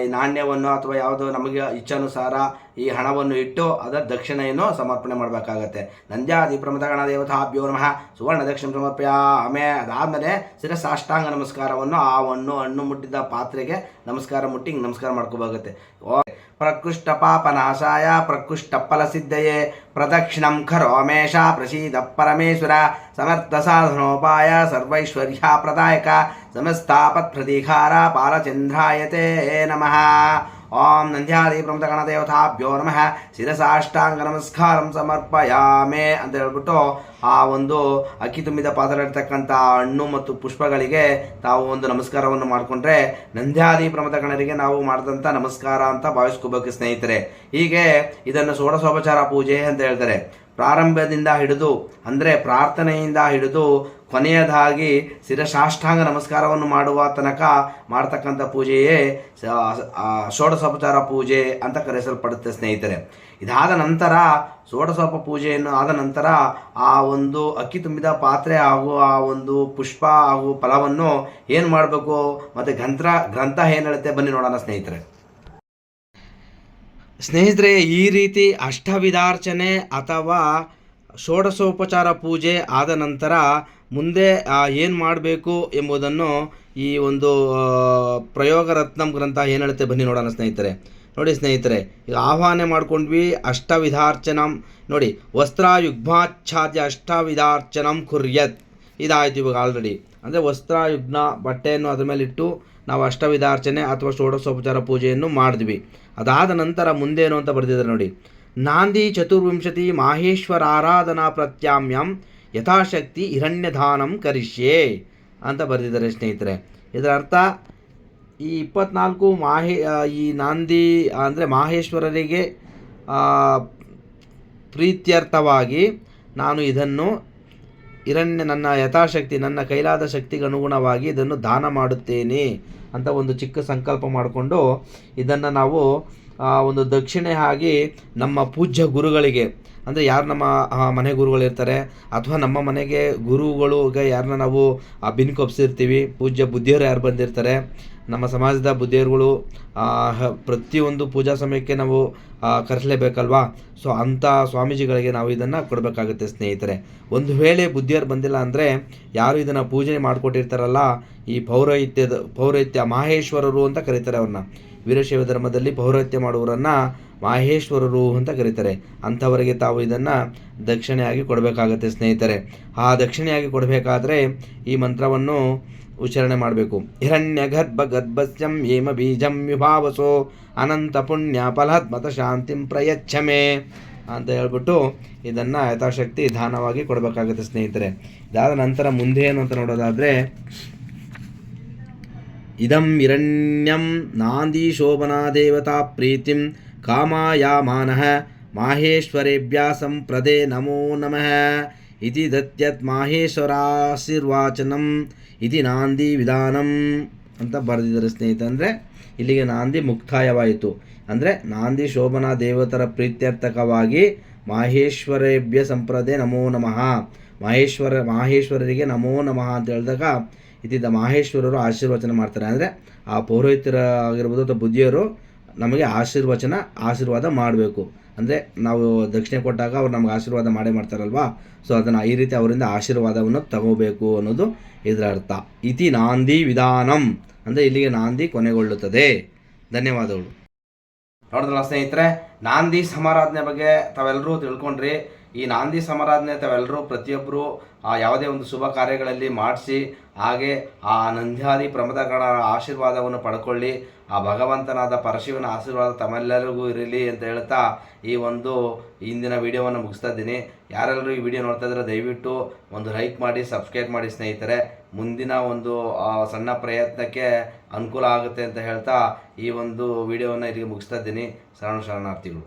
ನಾಣ್ಯವನ್ನು ಅಥವಾ ಯಾವುದೋ ನಮಗೆ ಇಚ್ಛಾನುಸಾರ ಈ ಹಣವನ್ನು ಇಟ್ಟು ಅದರ ದಕ್ಷಿಣೆಯನ್ನು ಸಮರ್ಪಣೆ ಮಾಡಬೇಕಾಗತ್ತೆ. ನಂದ್ಯಾದಿ ಪ್ರಮದಗಣ ಗಣದೇವತಾಭ್ಯೋ ನಮಃ. ಸುವರ್ಣ ದಕ್ಷಿಣ ಸಮರ್ಪಯ. ಆಮೆ. ಅದಾದಮೇಲೆ ಶಿರಸಾಷ್ಟಾಂಗ ನಮಸ್ಕಾರವನ್ನು ಆ ಹಣ್ಣು ಹಣ್ಣು ಮುಟ್ಟಿದ ಪಾತ್ರೆಗೆ ನಮಸ್ಕಾರ ಮುಟ್ಟಿ ನಮಸ್ಕಾರ ಮಾಡ್ಕೋಬೇಕಾಗತ್ತೆ. ಪ್ರಕೃಷ್ಟ ಪಾಪನಾಶಾಯ, ಪ್ರಕೃಷ್ಟ ಫಲಸಿದ್ಧಯೇ. ಪ್ರದಕ್ಷಿಣಂ ಖರೋಮೇಶ ಪ್ರಸೀದ ಪರಮೇಶ್ವರ. ಸಮರ್ಥ ಸಾಧನೋಪಾಯ, ಸರ್ವೈಶ್ವರ್ಯ ಪ್ರದಾಯಕ. ಸಮಸ್ತಾಪತ್ ಪ್ರತೀಕಾರ ಬಾಲಚಂದ್ರಾಯತೆ ನಮಃ ಓಂ ನಂದ್ಯಾದಿ ಪ್ರಮುಖ ಗಣದೇವತಾಭ್ಯೋ ನಮಃ ಶಿರಸಾಷ್ಟಾಂಗ ನಮಸ್ಕಾರಂ ಸಮರ್ಪಯಾಮೆ ಅಂತ ಹೇಳ್ಬಿಟ್ಟು ಆ ಒಂದು ಅಕ್ಕಿ ತುಂಬಿದ ಪಾತ್ರ ಇರ್ತಕ್ಕಂಥ ಹಣ್ಣು ಮತ್ತು ಪುಷ್ಪಗಳಿಗೆ ತಾವು ಒಂದು ನಮಸ್ಕಾರವನ್ನು ಮಾಡಿಕೊಂಡ್ರೆ ನಂದ್ಯಾದಿ ಪ್ರಮುಖ ಗಣರಿಗೆ ನಾವು ಮಾಡಿದಂಥ ನಮಸ್ಕಾರ ಅಂತ ಭಾವಿಸ್ಕೋಬೇಕು ಸ್ನೇಹಿತರೆ. ಹೀಗೆ ಇದನ್ನು ಷೋಡಶೋಪಚಾರ ಪೂಜೆ ಅಂತ ಹೇಳ್ತಾರೆ. ಪ್ರಾರಂಭದಿಂದ ಹಿಡಿದು, ಅಂದರೆ ಪ್ರಾರ್ಥನೆಯಿಂದ ಹಿಡಿದು ಕೊನೆಯದಾಗಿ ಶಿರಸಾಷ್ಟಾಂಗ ನಮಸ್ಕಾರವನ್ನು ಮಾಡುವ ತನಕ ಮಾಡ್ತಕ್ಕಂಥ ಪೂಜೆಯೇ ಷೋಡಸೋಪಚಾರ ಪೂಜೆ ಅಂತ ಕರೆಸಲ್ಪಡುತ್ತೆ ಸ್ನೇಹಿತರೆ. ಇದಾದ ನಂತರ ಷೋಡಶೋಪ ಪೂಜೆಯನ್ನು ಆದ ನಂತರ ಆ ಒಂದು ಅಕ್ಕಿ ತುಂಬಿದ ಪಾತ್ರೆ ಹಾಗೂ ಆ ಒಂದು ಪುಷ್ಪ ಹಾಗೂ ಫಲವನ್ನು ಏನು ಮಾಡಬೇಕು? ಮತ್ತು ಗ್ರಂಥ ಗ್ರಂಥ ಏನು ಹೇಳುತ್ತೆ? ಬನ್ನಿ ನೋಡೋಣ ಸ್ನೇಹಿತರೆ. ಸ್ನೇಹಿತರೆ, ಈ ರೀತಿ ಅಷ್ಟವಿಧಾರ್ಚನೆ ಅಥವಾ ಷೋಡಸೋಪಚಾರ ಪೂಜೆ ಆದ ನಂತರ ಮುಂದೆ ಏನು ಮಾಡಬೇಕು ಎಂಬುದನ್ನು ಈ ಒಂದು ಪ್ರಯೋಗ ರತ್ನಂ ಗ್ರಂಥ ಏನು ಹೇಳುತ್ತೆ ಬನ್ನಿ ನೋಡೋಣ ಸ್ನೇಹಿತರೆ. ನೋಡಿ ಸ್ನೇಹಿತರೆ, ಈಗ ಆಹ್ವಾನ ಮಾಡ್ಕೊಂಡ್ವಿ, ಅಷ್ಟವಿಧಾರ್ಚನಂ. ನೋಡಿ, ವಸ್ತ್ರಯುಗ್ಮಾಚ್ಛಾದ್ಯ ಅಷ್ಟವಿಧಾರ್ಚನಂ ಕುರ್ಯತ್. ಇದಾಯಿತು ಇವಾಗ ಆಲ್ರೆಡಿ ಅಂದರೆ ವಸ್ತ್ರಯುಗ್ನ ಬಟ್ಟೆಯನ್ನು ಅದ್ರ ಮೇಲೆ ಇಟ್ಟು ನಾವು ಅಷ್ಟವಿಧಾರ್ಚನೆ ಅಥವಾ ಷೋಡಶೋಪಚಾರ ಪೂಜೆಯನ್ನು ಮಾಡಿದ್ವಿ. ಅದಾದ ನಂತರ ಮುಂದೇನು ಅಂತ ಬರೆದಿದ್ದಾರೆ ನೋಡಿ. ನಾಂದಿ ಚತುರ್ವಿಂಶತಿ ಮಾಹೇಶ್ವರ ಆರಾಧನಾ ಪ್ರತ್ಯಾಮ್ಯಂ. ಯಥಾಶಕ್ತಿ ಹಿರಣ್ಯದಾನಂ ಕರಿಷ್ಯೆ ಅಂತ ಬರೆದಿದ್ದಾರೆ ಸ್ನೇಹಿತರೆ. ಇದರ ಅರ್ಥ ಈ ಇಪ್ಪತ್ನಾಲ್ಕು ಮಾಹೇ ಈ ನಾಂದಿ, ಅಂದರೆ ಮಾಹೇಶ್ವರರಿಗೆ ಪ್ರೀತ್ಯರ್ಥವಾಗಿ ನಾನು ಇದನ್ನು ಹಿರಣ್ಯ, ನನ್ನ ಯಥಾಶಕ್ತಿ, ನನ್ನ ಕೈಲಾದ ಶಕ್ತಿಗೆ ಅನುಗುಣವಾಗಿ ಇದನ್ನು ದಾನ ಮಾಡುತ್ತೇನೆ ಅಂತ ಒಂದು ಚಿಕ್ಕ ಸಂಕಲ್ಪ ಮಾಡಿಕೊಂಡು ಇದನ್ನು ನಾವು ಒಂದು ದಕ್ಷಿಣೆ ಆಗಿ ನಮ್ಮ ಪೂಜ್ಯ ಗುರುಗಳಿಗೆ ಅಂದರೆ ಯಾರು ನಮ್ಮ ಮನೆ ಮನೆ ಗುರುಗಳಿರ್ತಾರೆ ಅಥವಾ ನಮ್ಮ ಮನೆಗೆ ಗುರುಗಳು ಯಾರನ್ನ ನಾವು ಬಿನ್ಕೊಪ್ಸಿರ್ತೀವಿ, ಪೂಜ್ಯ ಬುದ್ಧಿಯರು ಯಾರು ಬಂದಿರ್ತಾರೆ, ನಮ್ಮ ಸಮಾಜದ ಬುದ್ಧಿಯರುಗಳು ಪ್ರತಿಯೊಂದು ಪೂಜಾ ಸಮಯಕ್ಕೆ ನಾವು ಕರೆಸಲೇಬೇಕಲ್ವಾ? ಸೊ ಅಂಥ ಸ್ವಾಮೀಜಿಗಳಿಗೆ ನಾವು ಇದನ್ನು ಕೊಡಬೇಕಾಗುತ್ತೆ ಸ್ನೇಹಿತರೆ. ಒಂದು ವೇಳೆ ಬುದ್ಧಿಯರು ಬಂದಿಲ್ಲ ಅಂದರೆ ಯಾರು ಇದನ್ನು ಪೂಜೆ ಮಾಡಿಕೊಟ್ಟಿರ್ತಾರಲ್ಲ, ಈ ಪೌರೋಹಿತ್ಯದ, ಪೌರೋಹಿತ್ಯ ಮಾಹೇಶ್ವರರು ಅಂತ ಕರೀತಾರೆ ಅವ್ರನ್ನ ವೀರಶೈವ ಧರ್ಮದಲ್ಲಿ ಪೌರೋಹಿತ್ಯ ಮಾಡುವವರನ್ನು ಮಾಹೇಶ್ವರರು ಅಂತ ಕರೀತಾರೆ. ಅಂಥವರಿಗೆ ತಾವು ಇದನ್ನು ದಕ್ಷಿಣೆಯಾಗಿ ಕೊಡಬೇಕಾಗತ್ತೆ ಸ್ನೇಹಿತರೆ. ಆ ದಕ್ಷಿಣೆಯಾಗಿ ಕೊಡಬೇಕಾದ್ರೆ ಈ ಮಂತ್ರವನ್ನು ಉಚ್ಚಾರಣೆ ಮಾಡಬೇಕು. ಹಿರಣ್ಯ ಗರ್ಭ ಗರ್ಭಸ್ಯಂ ಹೇಮ ಬೀಜಂ ವಿಭಾವಸೋ ಅನಂತ ಪುಣ್ಯ ಫಲಹತ್ಮತ ಶಾಂತಿಂ ಪ್ರಯಚ್ಛಮೆ ಅಂತ ಹೇಳ್ಬಿಟ್ಟು ಇದನ್ನು ಯಥಾಶಕ್ತಿ ದಾನವಾಗಿ ಕೊಡಬೇಕಾಗುತ್ತೆ ಸ್ನೇಹಿತರೆ. ಇದಾದ ನಂತರ ಮುಂದೆ ಏನು ಅಂತ ನೋಡೋದಾದರೆ, ಇದಂ ಹಿರಣ್ಯಂ ನಾಂದಿ ಶೋಭನಾ ದೇವತಾ ಪ್ರೀತಿಂ ಕಾಮಾಯಾಮಾನಃ ಮಾಹೇಶ್ವರೇಭ್ಯ ಸಂಪ್ರದೆ ನಮೋ ನಮಃ ಇತಿ ದತ್ಯತ್ ಮಾಹೇಶ್ವರಾಶೀರ್ವಾಚನಂ ಇತಿ ನಾಂದಿ ವಿಧಾನಂ ಅಂತ ಬರೆದಿದ್ದಾರೆ ಸ್ನೇಹಿತರೆ, ಅಂದರೆ ಇಲ್ಲಿಗೆ ನಾಂದಿ ಮುಕ್ತಾಯವಾಯಿತು. ಅಂದರೆ ನಾಂದಿ ಶೋಭನಾ ದೇವತರ ಪ್ರೀತ್ಯರ್ಥಕವಾಗಿ ಮಾಹೇಶ್ವರೇಭ್ಯ ಸಂಪ್ರದೆ ನಮೋ ನಮಃ, ಮಹೇಶ್ವರ, ಮಾಹೇಶ್ವರರಿಗೆ ನಮೋ ನಮಃ ಅಂತ ಹೇಳಿದಾಗ ಇದ್ದಿದ್ದ ಮಾಹೇಶ್ವರರು ಆಶೀರ್ವಚನ ಮಾಡ್ತಾರೆ. ಅಂದರೆ ಆ ಪೌರೋಹಿತರ ಆಗಿರ್ಬೋದು ಅಥವಾ ಬುದ್ಧಿಯರು ನಮಗೆ ಆಶೀರ್ವಚನ, ಆಶೀರ್ವಾದ ಮಾಡಬೇಕು. ಅಂದರೆ ನಾವು ದಕ್ಷಿಣೆ ಕೊಟ್ಟಾಗ ಅವ್ರು ನಮ್ಗೆ ಆಶೀರ್ವಾದ ಮಾಡೇ ಮಾಡ್ತಾರಲ್ವಾ? ಸೊ ಅದನ್ನು ಈ ರೀತಿ ಅವರಿಂದ ಆಶೀರ್ವಾದವನ್ನು ತಗೋಬೇಕು ಅನ್ನೋದು ಇದರ ಅರ್ಥ. ಇತಿ ನಾಂದಿ ವಿಧಾನಂ. ಅಂದರೆ ಇಲ್ಲಿಗೆ ನಾಂದಿ ಕೊನೆಗೊಳ್ಳುತ್ತದೆ. ಧನ್ಯವಾದಗಳು. ನೋಡಿದ್ರಲ್ಲ ಸ್ನೇಹಿತರೆ, ನಾಂದಿ ಸಮಾರಾಧನೆ ಬಗ್ಗೆ ತಾವೆಲ್ಲರೂ ತಿಳ್ಕೊಂಡ್ರಿ. ಈ ನಾಂದಿ ಸಮಾರಾಧನೆ ತಾವೆಲ್ಲರೂ ಪ್ರತಿಯೊಬ್ಬರು ಆ ಯಾವುದೇ ಒಂದು ಶುಭ ಕಾರ್ಯಗಳಲ್ಲಿ ಮಾಡಿಸಿ ಹಾಗೆ ಆ ನಂದ್ಯಾದಿ ಪ್ರಮದಗಳ ಆಶೀರ್ವಾದವನ್ನು ಪಡ್ಕೊಳ್ಳಿ. ಆ ಭಗವಂತನಾದ ಪರಶಿವನ ಆಶೀರ್ವಾದ ತಮ್ಮೆಲ್ಲರಿಗೂ ಇರಲಿ ಅಂತ ಹೇಳ್ತಾ ಈ ಒಂದು ಇಂದಿನ ವಿಡಿಯೋವನ್ನು ಮುಗಿಸ್ತಾ ಇದ್ದೀನಿ. ಯಾರೆಲ್ಲರೂ ಈ ವಿಡಿಯೋ ನೋಡ್ತಾ ಇದ್ರೆ ದಯವಿಟ್ಟು ಒಂದು ಲೈಕ್ ಮಾಡಿ, ಸಬ್ಸ್ಕ್ರೈಬ್ ಮಾಡಿ ಸ್ನೇಹಿತರೆ. ಮುಂದಿನ ಒಂದು ಸಣ್ಣ ಪ್ರಯತ್ನಕ್ಕೆ ಅನುಕೂಲ ಆಗುತ್ತೆ ಅಂತ ಹೇಳ್ತಾ ಈ ಒಂದು ವಿಡಿಯೋವನ್ನು ಇಲ್ಲಿಗೆ ಮುಗಿಸ್ತಾ ಇದ್ದೀನಿ. ಶರಣ ಶರಣಾರ್ಥಿಗಳು.